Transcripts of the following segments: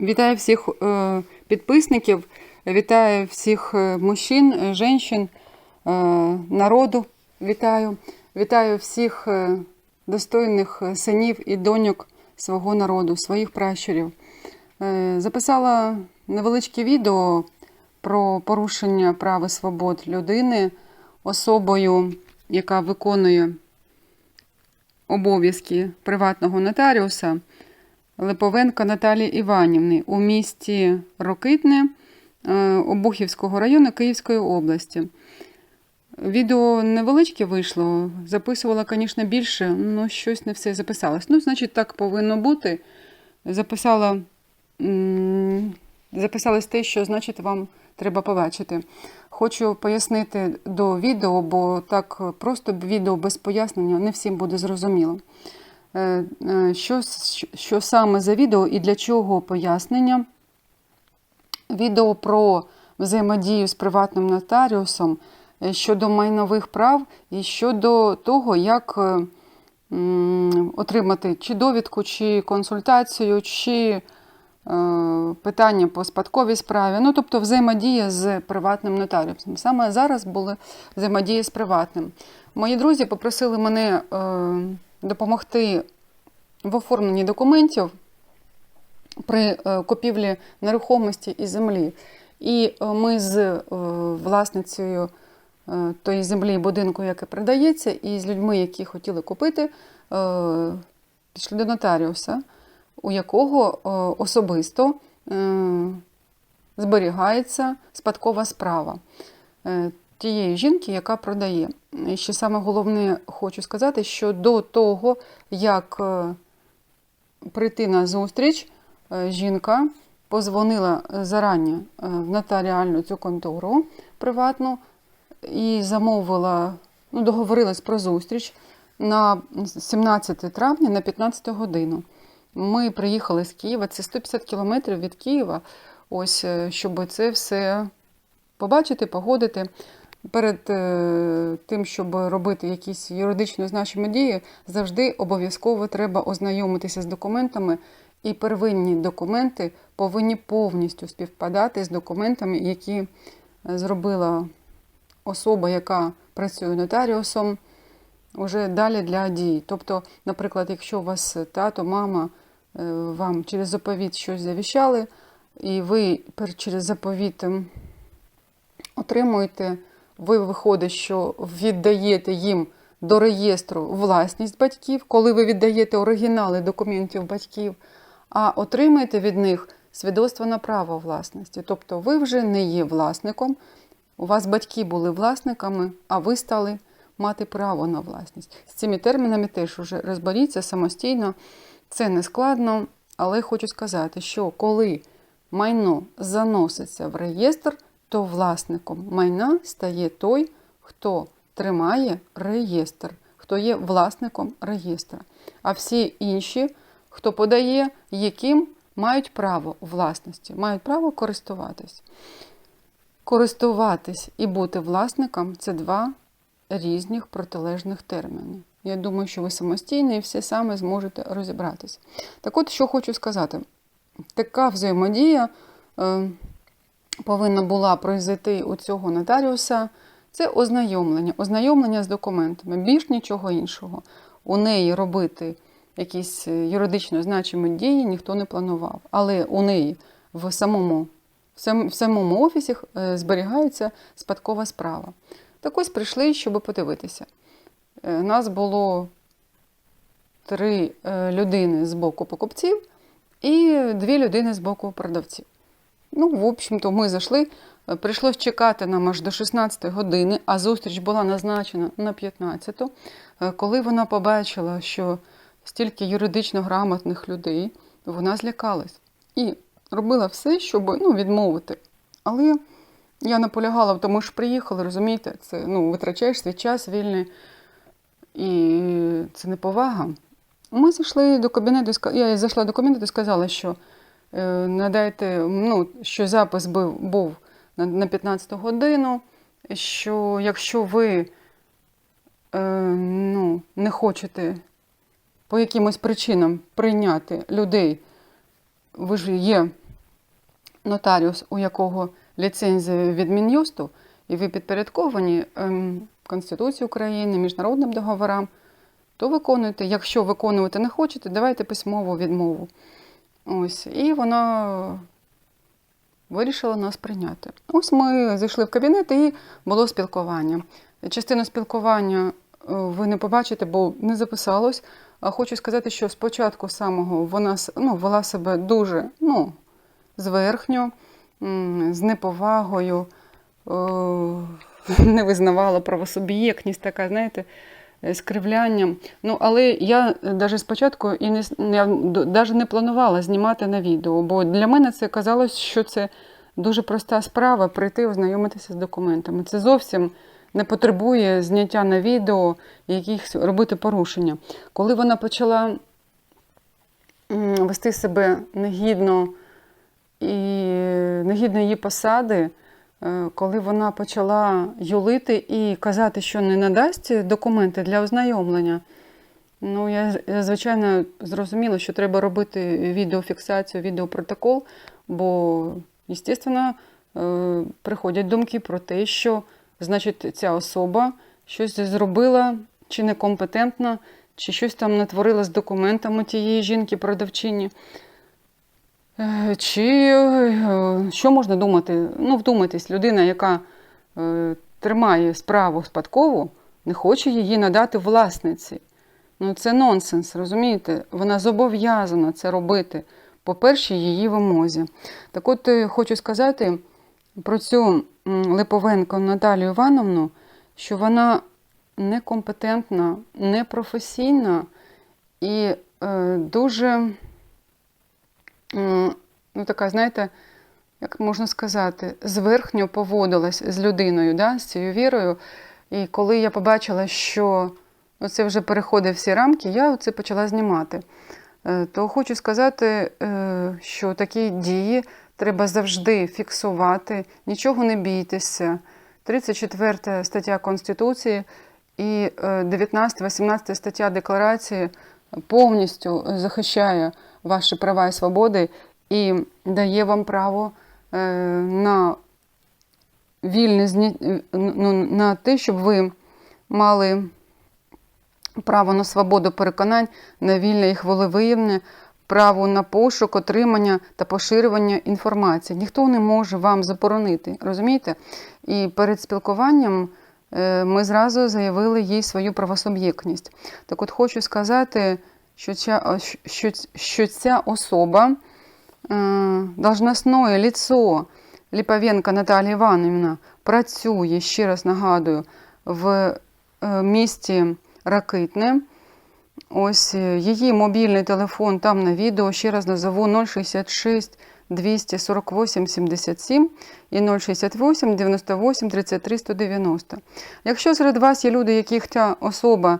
Вітаю всіх е, підписників, вітаю всіх е, мужчин, е, жінчин, народу. Вітаю. Вітаю всіх достойних синів і доньок свого народу, своїх пращурів. Записала невеличке відео про порушення прав і свобод людини особою, яка виконує обов'язки приватного нотаріуса. Липовенка Наталії Іванівни у місті Рокитне е, Обухівського району Київської області. Відео невеличке вийшло, записувала, звісно, більше, але щось не все записалось. Ну, значить, так повинно бути. Записала, записалось те, що значить вам треба побачити. Хочу пояснити до відео, бо так просто відео без пояснення не всім буде зрозуміло. Е, е, Що, що саме за відео і для чого пояснення? Відео про взаємодію з приватним нотаріусом е, щодо майнових прав і щодо того, як отримати чи довідку, чи консультацію, чи питання по спадковій справі. Ну, тобто взаємодія з приватним нотаріусом. Саме зараз були взаємодія з приватним. Мої друзі попросили мене допомогти в оформленні документів при е, купівлі нерухомості і землі. І е, ми з е, власницею тої землі будинку, яке продається, і з людьми, які хотіли купити, пішли до нотаріуса, у якого особисто зберігається спадкова справа тієї жінки, яка продає. Ще саме головне хочу сказати, що до того, як е, прийти на зустріч, е, жінка позвонила зарані е, в нотаріальну цю контору приватну і замовила, ну, договорилась про зустріч на 17 травня на 15 годину. Ми приїхали з Києва, це 150 кілометрів від Києва, ось, щоб це все побачити, погодити. Перед е, тим, щоб робити якісь юридично значимі дії, завжди обов'язково треба ознайомитися з документами, і первинні документи повинні повністю співпадати з документами, які е, зробила особа, яка працює нотаріусом, уже далі для дій. Тобто, наприклад, якщо у вас тато, мама е, вам через заповіт щось завіщали, і ви через заповіт ем, отримуєте, ви виходить, що віддаєте їм до реєстру власність батьків, коли ви віддаєте оригінали документів батьків, а отримаєте від них свідоцтво на право власності. Тобто ви вже не є власником, у вас батьки були власниками, а ви стали мати право на власність. З цими термінами теж вже розберіться самостійно. Це не складно, але хочу сказати, що коли майно заноситься в реєстр, то власником майна стає той, хто тримає реєстр, хто є власником реєстра. А всі інші, хто подає, яким мають право власності, мають право користуватись. Користуватись і бути власником це два різних протилежних терміни. Я думаю, що ви самостійно і все саме зможете розібратись. Так от, що хочу сказати, така взаємодія е, повинна була произойти у цього нотаріуса. Це ознайомлення, ознайомлення з документами, більш нічого іншого. У неї робити якісь е, юридично значимі дії ніхто не планував. Але у неї в самому, в самому офісі е, зберігається спадкова справа. Так ось прийшли, щоб подивитися. Е, Нас було три людини з боку покупців і дві людини з боку продавців. Ну, в общем-то, ми зайшли. Е, Прийшлось чекати нам аж до 16 години, а зустріч була назначена на 15. Е, Коли вона побачила, що стільки юридично грамотних людей, вона злякалась і робила все, щоб ну, відмовити. Але я наполягала, тому що приїхали, розумієте, це ну, витрачаєш свій час вільний, і це неповага. Ми зайшли до кабінету, я зайшла до кабінету і сказала, що надайте, ну, що запис був, на 15 годину, що якщо ви е, ну, не хочете по якимось причинам прийняти людей, ви ж є нотаріус, у якого ліцензія від Мін'юсту, і ви підпорядковані ем, Конституції України, міжнародним договорам, то виконуйте. Якщо виконувати не хочете, давайте письмову відмову. Ось, і вона вирішила нас прийняти. Ось ми зайшли в кабінет і було спілкування. Частину спілкування е, ви не побачите, бо не записалось. Хочу сказати, що спочатку самого вона ну, вела себе дуже ну, зверхньо, з неповагою, е, не визнавала правосуб'єктність, така, знаєте, е, з кривлянням. Ну, але я навіть спочатку і не, я навіть не планувала знімати на відео, бо для мене це казалось, що це дуже проста справа прийти ознайомитися з документами. Це зовсім не потребує зняття на відео якихось робити порушення. Коли вона почала вести себе негідно і негідно її посади, е, коли вона почала юлити і казати, що не надасть документи для ознайомлення, ну я, я звичайно зрозуміла, що треба робити відеофіксацію, відеопротокол, бо, звісно, е, приходять думки про те, що значить ця особа щось зробила чи некомпетентна, чи щось там натворила з документами тієї жінки-продавчині. Е, Чи е, що можна думати? Ну, вдумайтесь, людина, яка е, тримає справу спадкову, не хоче її надати власниці. Ну, це нонсенс, розумієте? Вона зобов'язана це робити по першій її вимозі. Так от хочу сказати про цю Липовенко Наталію Івановну, що вона некомпетентна, непрофесійна і е, дуже, ну така, знаєте, як можна сказати, зверхньо поводилась з людиною, да, з цією вірою. І коли я побачила, що ну, це вже переходить всі рамки, я це почала знімати. Е, То хочу сказати, е, що такі дії треба завжди фіксувати, нічого не бійтеся. 34 стаття Конституції і 19-18 стаття Декларації повністю захищає ваші права і свободи і дає вам право е, на вільне ну, на те, щоб ви мали право на свободу переконань, на вільне їх волевиявлення, право на пошук, отримання та поширювання інформації. Ніхто не може вам заборонити, розумієте? І перед спілкуванням е, ми зразу заявили їй свою правосуб'єктність. Так от хочу сказати, що ця, що, що ця особа е, должностное лицо Ліповенка Наталія Іванівна працює, ще раз нагадую, в е, місті Ракитне. Ось е, її мобільний телефон там на відео. Ще раз назову 066 248 77 і 068 98 33 190. Якщо серед вас є люди, яких ця особа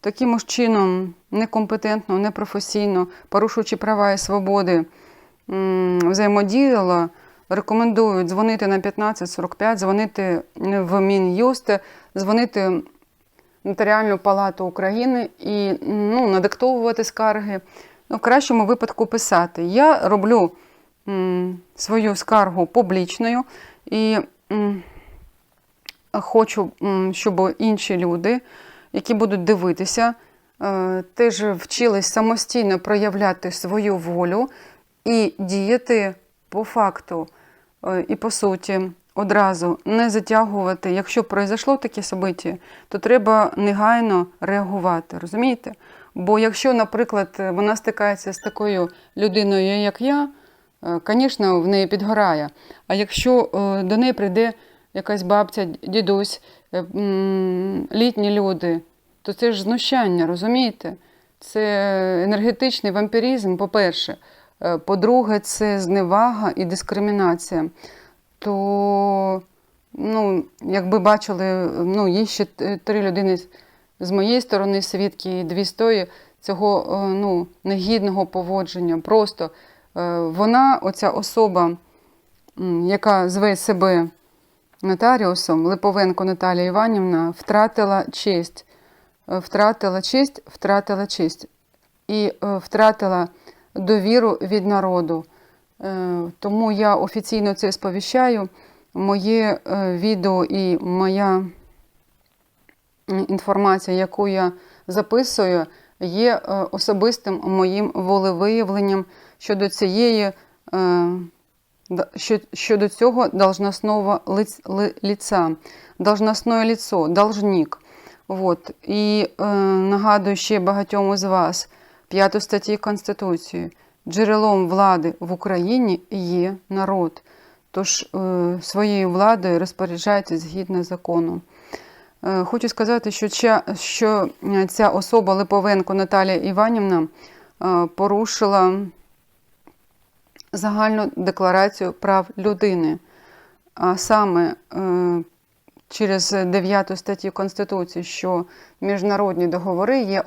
таким чином некомпетентно, непрофесійно, порушуючи права і свободи, взаємодіяла, рекомендую дзвонити на 1545, дзвонити в Мін'юст, дзвонити в Нотаріальну палату України і ну, надиктовувати скарги. Ну, в кращому випадку писати. Я роблю м, свою скаргу публічною і м, хочу, м, щоб інші люди, які будуть дивитися, е, теж вчились самостійно проявляти свою волю і діяти по факту е, і по суті одразу не затягувати. Якщо пройшло таке собиття, то треба негайно реагувати. Розумієте? Бо якщо, наприклад, вона стикається з такою людиною, як я, звісно, в неї підгорає. А якщо е, до неї прийде якась бабця, дідусь, е, літні люди, то це ж знущання, розумієте? Це енергетичний вампіризм, по-перше. Е, По-друге, це зневага і дискримінація. То, ну, якби бачили, ну, є ще три людини з- моєї сторони свідки, і дві з тої цього е, ну, негідного поводження. Просто е, вона, оця особа, яка зве себе нотаріусом, Липовенко Наталія Іванівна, втратила честь. Е, Втратила честь, втратила честь. І е, втратила довіру від народу. Е, Тому я офіційно це сповіщаю. Моє відео і моя інформація, яку я записую, є особистим моїм волевиявленням щодо цієї, щодо цього должностного лиц- ли- лица, должностное лицо, должник. Вот. І е, нагадую ще багатьом із вас п'яту статті Конституції. Джерелом влади в Україні є народ. Тож е, своєю владою розпоряджається згідно закону. Е, Хочу сказати, що, ця, що е, ця особа Липовенко Наталія Іванівна е, порушила загальну декларацію прав людини, а саме е, через 9 статтю Конституції, що міжнародні договори є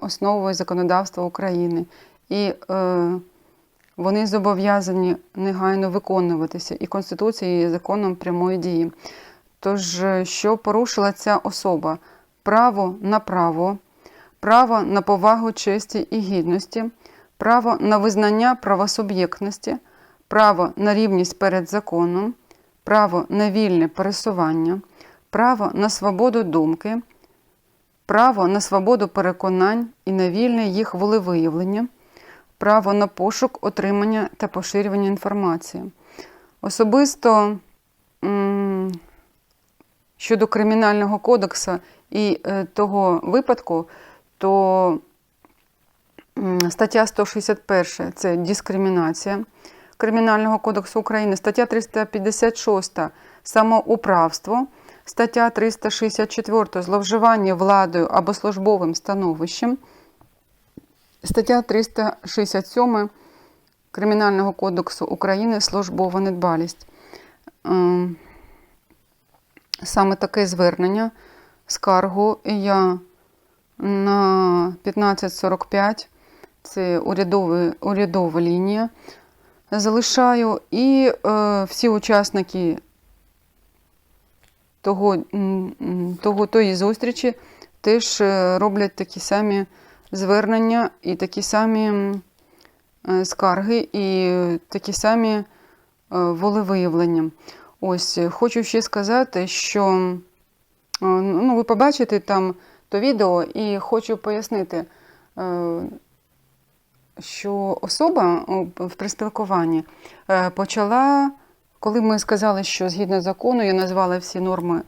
основою законодавства України. І е, вони зобов'язані негайно виконуватися, і Конституція є законом прямої дії. Тож, е, що порушила ця особа? Право на право, право на повагу честі і гідності, право на визнання правосуб'єктності, право на рівність перед законом, право на вільне пересування, право на свободу думки, право на свободу переконань і на вільне їх волевиявлення, право на пошук, отримання та поширювання інформації. Особисто щодо Кримінального кодексу і е, того випадку, то стаття 161 це дискримінація Кримінального кодексу України, стаття 356 самоуправство, стаття 364 зловживання владою або службовим становищем, стаття 367 Кримінального кодексу України. Службова недбалість. Ем, Саме таке звернення, скаргу я на 1545, це урядові, урядова лінія, залишаю. І е, всі учасники того, того, тої зустрічі теж е, роблять такі самі звернення і такі самі е, скарги, і такі самі е, волевиявлення. Ось, хочу ще сказати, що ну, ви побачите там то відео, і хочу пояснити, що особа в приспілкуванні почала, коли ми сказали, що згідно закону, я назвала всі норми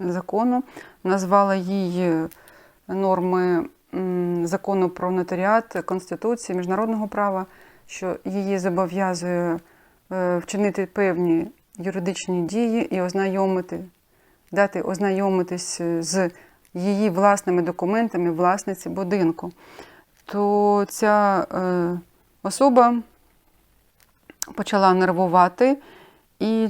закону, назвала її норми закону про нотаріат, Конституції, міжнародного права, що її зобов'язує е, вчинити певні юридичні дії і ознайомити, дати ознайомитись з її власними документами власниці будинку, то ця е, особа почала нервувати і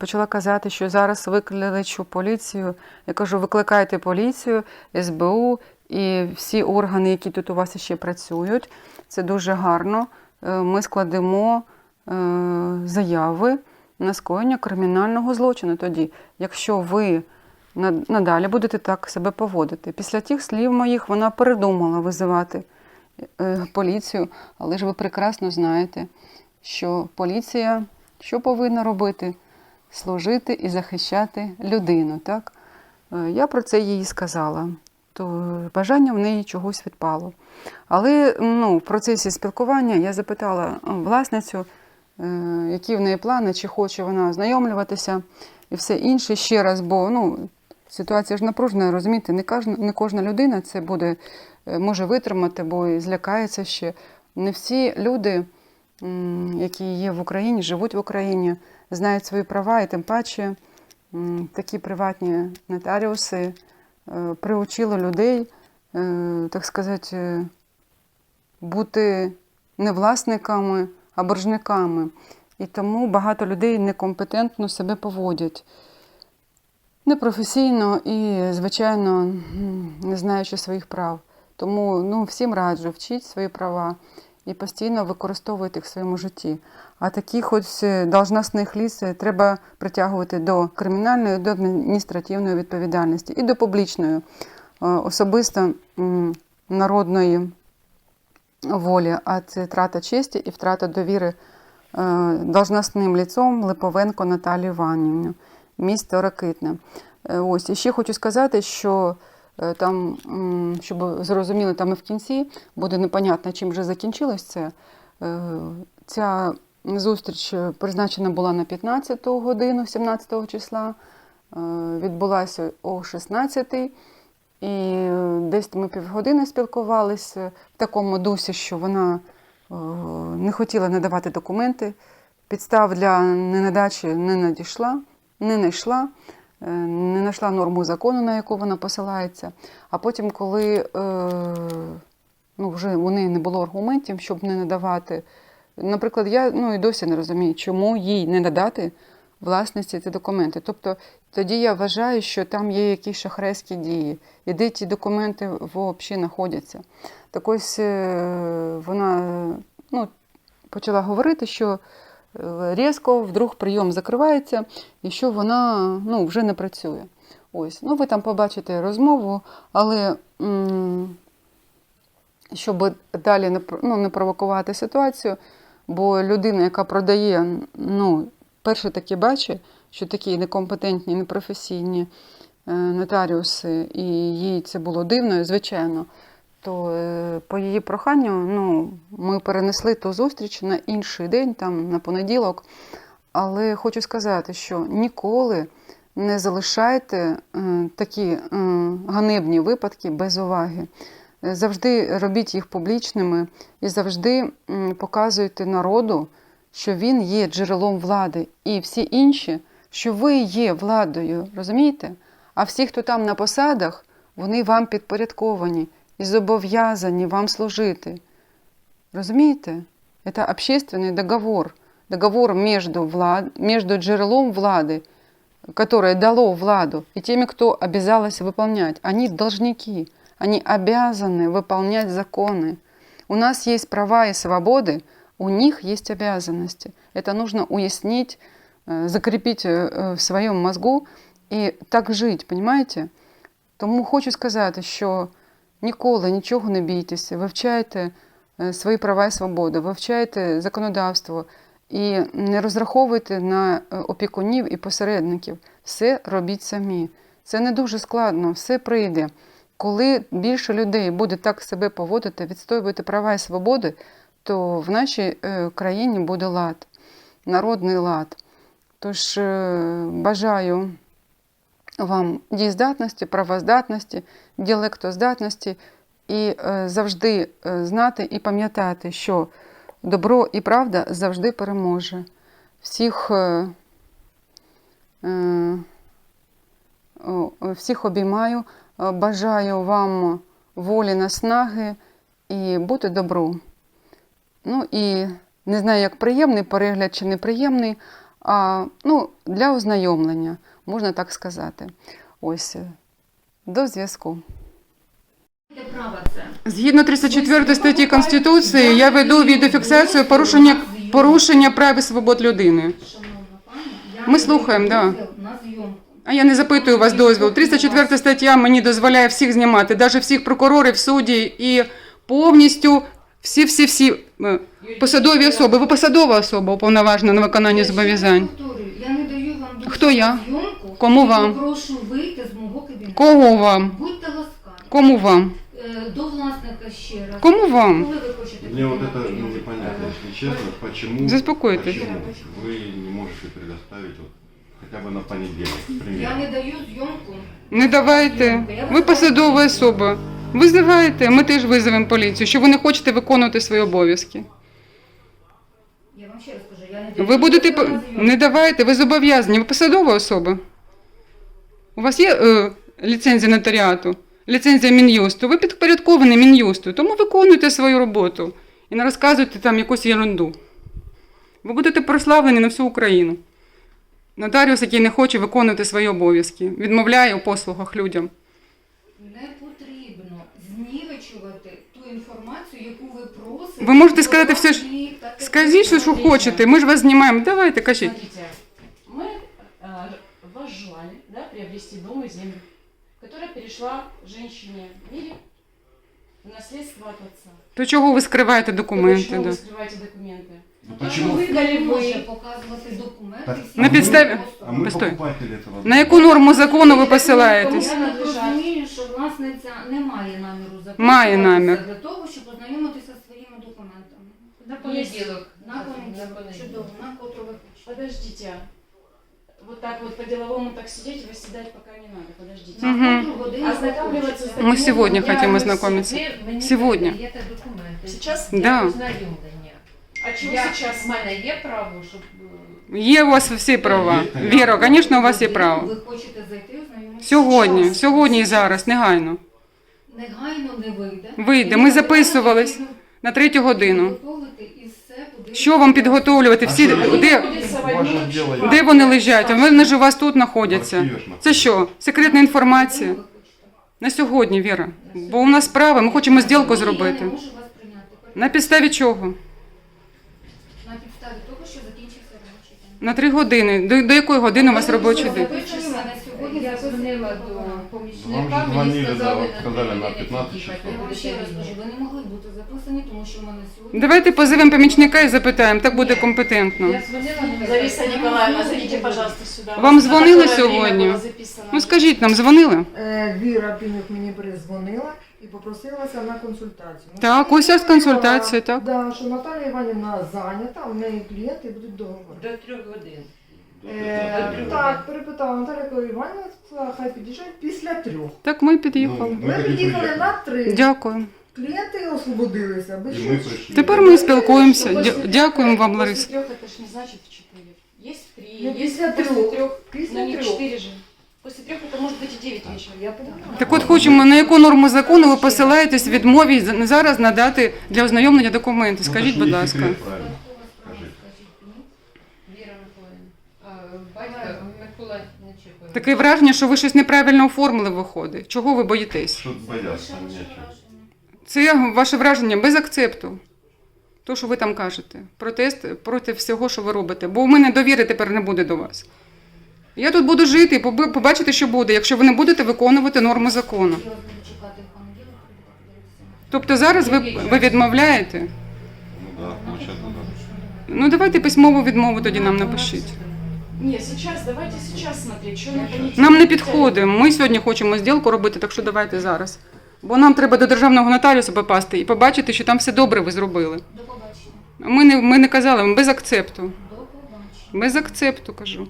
почала казати, що зараз викличу поліцію. Я кажу, викликайте поліцію, СБУ і всі органи, які тут у вас ще працюють. Це дуже гарно. Е, Ми складемо е, заяви на скоєння кримінального злочину тоді, якщо ви надалі будете так себе поводити. Після тих слів моїх вона передумала визивати е, поліцію, але ж ви прекрасно знаєте, що поліція що повинна робити? Служити і захищати людину. Так? Е, Я про це їй сказала. То бажання в неї чогось відпало. Але ну, в процесі спілкування я запитала е, власницю, е, які в неї плани, чи хоче вона ознайомлюватися і все інше ще раз, бо ну, ситуація ж напружена, розумієте, не кожна, не кожна людина це буде, е, може витримати, бо і злякається ще. Не всі люди, які є в Україні, живуть в Україні, знають свої права, і тим паче такі приватні нотаріуси е, приучили людей, е, так сказати, е, бути не власниками, а боржниками. І тому багато людей некомпетентно себе поводять. Непрофесійно і, звичайно, не знаючи своїх прав. Тому ну, всім раджу, вчіть свої права і постійно використовуйте їх в своєму житті. А таких ось е, должностних ліс е, треба притягувати до кримінальної, до адміністративної відповідальності і до публічної, е, особисто народної волі, а це втрата честі і втрата довіри должностним ліцом Липовенко Наталію Іванівну, місто Ракитне. Ось, і ще хочу сказати, що там, щоб зрозуміли, там і в кінці буде непонятно, чим вже закінчилось це. Е, Ця зустріч е, призначена була на 15 годину, 17 числа, е, відбулася о 16 і е, десь ми півгодини спілкувалися в такому дусі, що вона е, не хотіла надавати документи. Підстав для ненадачі не надійшла, не знайшла, е, не знайшла норму закону, на яку вона посилається. А потім, коли е, ну, вже у неї не було аргументів, щоб не надавати. Наприклад, я ну, і досі не розумію, чому їй не надати власності ці документи. Тобто тоді я вважаю, що там є якісь шахрайські дії, і де ті документи взагалі знаходяться. Так ось е, вона е, ну, почала говорити, що е, різко вдруг прийом закривається і що вона ну, вже не працює. Ось, ну ви там побачите розмову, але м, щоб далі не, ну, не провокувати ситуацію, бо людина, яка продає, ну, перше таки бачить, що такі некомпетентні, непрофесійні е, нотаріуси, і їй це було дивно, звичайно, то е, по її проханню ну, ми перенесли ту зустріч на інший день, там, на понеділок. Але хочу сказати, що ніколи не залишайте е, такі е, ганебні випадки без уваги. Завжди робіть їх публічними і завжди показуйте народу, що він є джерелом влади, і всі інші, що ви є владою, розумієте? А всі, хто там на посадах, вони вам підпорядковані і зобов'язані вам служити. Розумієте? Это общественный договор. Договор между, влад... между джерелом влады, которое дало владу, и теми, кто обязалось выполнять. Они должники. Они обязаны выполнять законы. У нас есть права и свободы, у них есть обязанности. Это нужно уяснить, э, закрепить э, в своєму мозгу і так жити, понимаете? Тому хочу сказати, що ніколи нічого не бійтеся, вивчайте е, свої права і свободи, вивчайте законодавство і не розраховуйте на е, опікунів і посередників. Все робіть самі. Це не дуже складно, все прийде. Коли більше людей буде так себе поводити, відстоювати права і свободи, то в нашій е, країні буде лад, народний лад. Тож бажаю вам дієздатності, правоздатності, діалектоздатності і е, завжди е, знати і пам'ятати, що добро і правда завжди переможе. Всіх, е, всіх обіймаю, бажаю вам волі, наснаги і бути добру. Ну і не знаю, як приємний перегляд чи неприємний, а ну, для ознайомлення, можна так сказати. Ось, е, до зв'язку. Згідно 34 статті Конституції, я веду відеофіксацію порушення, порушення прав і свобод людини. Ми слухаємо, зйомку. А я не запитую вас дозвіл. 304 стаття мені дозволяє всіх знімати, навіть всіх прокурорів, судді і повністю всі-всі-всі е, посадові особи. Ви посадова особа уповноважена на виконання зобов'язань. повторюю, Я не даю вам дозвіл Хто я? на зйомку. Кому і вам? Прошу вийти з мого кабінету. Кого вам? Будьте ласкаві. Кому вам? Е, До власника ще раз. Кому вам? Коли ви хочете Мне вот прийти на это прийом? непонятно, если честно, почему, Заспокойтесь. почему вы не можете предоставить вот хотя бы на понедельник, к Я примеру. не даю зйомку. Не давайте. Ви посадова особа. Визивайте, ми теж визовемо поліцію, що ви не хочете виконувати свої обов'язки. Ви будете не давайте, ви зобов'язані, ви посадова особа. У вас є е, ліцензія нотаріату, ліцензія Мін'юсту, ви підпорядковані Мін'юсту, тому виконуйте свою роботу і не розказуйте там якусь ерунду. Ви будете прославлені на всю Україну. Нотаріус, який не хоче виконувати свої обов'язки, відмовляє у послугах людям. Не потрібно знівечувати інформацію, яку ви просите. Ви можете сказати все, що- додати та Скажіть, що, що технічно. хочете, ми ж вас знімаємо. Давайте, кажіть. Смотрите, мы э, вас желали да, приобрести дом и землю, которая перешла женщине Мире в наследство от отца. То чого ви скриваєте То документи? почему Да? вы скрываете документы? Ну То, почему? что выдали Не може вы. показувати документи. Так, всі На підставі- просто. А мы Постой. покупатели этого. На яку норму закону ви посилаєтесь? Я так розумію, що власниця не має наміру записуватися Має намір. для того, щоб ознайомитися зі своїми документами. На понеділок. На понеділок. Чудово, на котру ви хочете. Подождите. Вот так вот по-деловому так сидеть, восседать пока не надо. Подождите. Мгм. На котру годину ви Ознакомливаться с хочете. Мы сегодня Я хотим не ознакомиться. Ви мені Сьогодні. передаєте документи. Сейчас? Да. Для ознайомлення. А чего Я, сейчас? в мене є право, щоб... е, Є у вас всі права. Віра, звісно, у вас є право. Ви хочете зайти ознайомитися? Сьогодні, Час. сьогодні і зараз, негайно. Негайно не вийде. Вийде. Ми записувались. На третю годину. підготовити і все буде. Що вам підготовлювати? Всі, А що ви де, Ваше де вони лежать? Вони ж у вас тут знаходяться. Це що? Секретна інформація? Ви хочете. На сьогодні, Віра. Бо у нас справи, ми хочемо зділку Я зробити. не можу вас прийняти. На підставі чого? На підставі того, що закінчився робочий день. На три години. До, до якої години у вас робочий день? На сьогодні. Я дзвонила до Вам помічника, мені дзвонили, сказали, да, сказали на 15 часов. Я вам ще раз кажу, ви не могли бути записані, тому що в мене сьогодні... Давайте позовемо помічника і запитаємо, так буде компетентно. Я дзвонила, не Лариса Николаевна, зайдите, пожалуйста, сюда. Вам На звонили которое время сьогодні? Ну скажіть нам, дзвонили? Е, Віра Пінюк мені перезвонила попросилася на консультацію. Ну, Так, що ось ось я консультація, сказала, так. Да, що Наталія Іванівна зайнята, у неї клієнти будуть договори. До трьох годин. Е, Добре. так, перепитала Наталя Іванівна, сказала, хай під'їжджають після трьох. Так ми під'їхали. Ну, Ми тоді під'їхали приїхали. на три. Дякую. Клієнти освободилися. Без І ми чого. прийшли. Тепер ми спілкуємося. После Дя- трех- Дякуємо вам, После Лариса. трех это ж не значит в четыре. Есть в три, Ну, есть після после трьох. трех. Після Но не в трьох. четыре же. После трех это может быть и девять вечера. Я понимаю. Так от хочемо, на яку норму закону ви посилаєтесь відмові з- зараз надати для ознайомлення документи? Ну, Скажіть, будь ласка. правильно. Скажіть. Віра Миколаївна. А батька Микола Нечихова. Таке враження, що ви щось неправильно оформили, виходить. Чого ви боїтесь? Бояться. Це ваше враження без акцепту. То, що ви там кажете. Протест проти всього, що ви робите. Бо у мене довіри тепер не буде до вас. Я тут буду жити і поби- побачите, що буде, якщо ви не будете виконувати норми закону. Тобто зараз ви, ви відмовляєте? Ну да. Ну давайте письмову відмову тоді нам напишіть. Не, сейчас, давайте сейчас смотреть, что на. Нам не підходить. Ми сьогодні хочемо зділку робити, так що давайте зараз. Бо нам треба до державного нотаріуса попасти і побачити, що там все добре ви зробили. До побачення. Ми не, ми не казали, ми без акцепту. До побачення. Без акцепту кажу.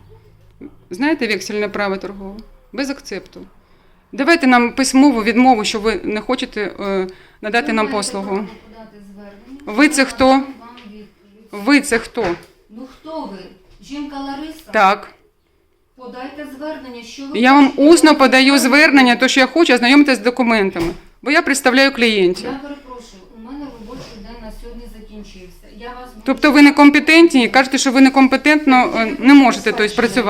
Знаєте вексельне право торгове? Без акцепту. Давайте нам письмову відмову, що ви не хочете е, надати нам послугу. Ви це хто? Ви це хто? Ну хто ви? Жінка Лариса? Так. Подайте звернення, що ви Я вам хочете. усно подаю звернення, то що я хочу ознайомитися з документами. Бо я представляю клієнтів. Я перепрошую, у мене робочий день на сьогодні закінчився. Я вас Тобто ви некомпетентні і кажете, що ви некомпетентно е, не можете тобто, працювати.